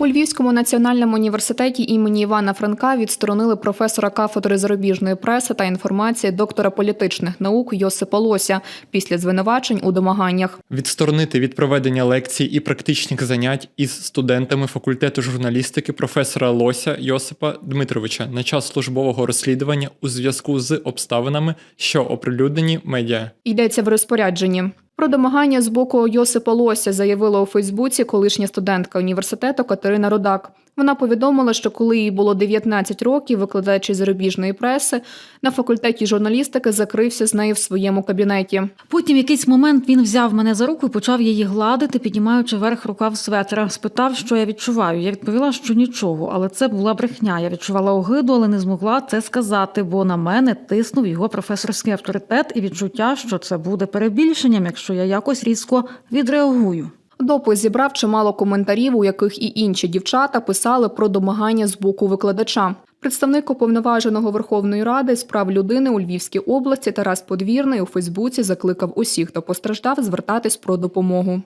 У Львівському національному університеті імені Івана Франка відсторонили професора кафедри зарубіжної преси та інформації доктора політичних наук Йосипа Лося після звинувачень у домаганнях. Відсторонити від проведення лекцій і практичних занять із студентами факультету журналістики професора Лося Йосипа Дмитровича на час службового розслідування у зв'язку з обставинами, що оприлюднені медіа. Йдеться в розпорядженні. Про домагання з боку Йосипа Лося заявила у Фейсбуці колишня студентка університету Катерина Родак. Вона повідомила, що коли їй було 19 років, викладач із зарубіжної преси на факультеті журналістики закрився з нею в своєму кабінеті. Потім якийсь момент він взяв мене за руку і почав її гладити, піднімаючи верх рукав светра. Спитав, що я відчуваю. Я відповіла, що нічого, але це була брехня. Я відчувала огиду, але не змогла це сказати, бо на мене тиснув його професорський авторитет і відчуття, що це буде перебільшенням, якщо я якось різко відреагую. Допис зібрав чимало коментарів, у яких і інші дівчата писали про домагання з боку викладача. Представник уповноваженого Верховної Ради з прав людини у Львівській області Тарас Подвірний у Фейсбуці закликав усіх, хто постраждав, звертатись про допомогу.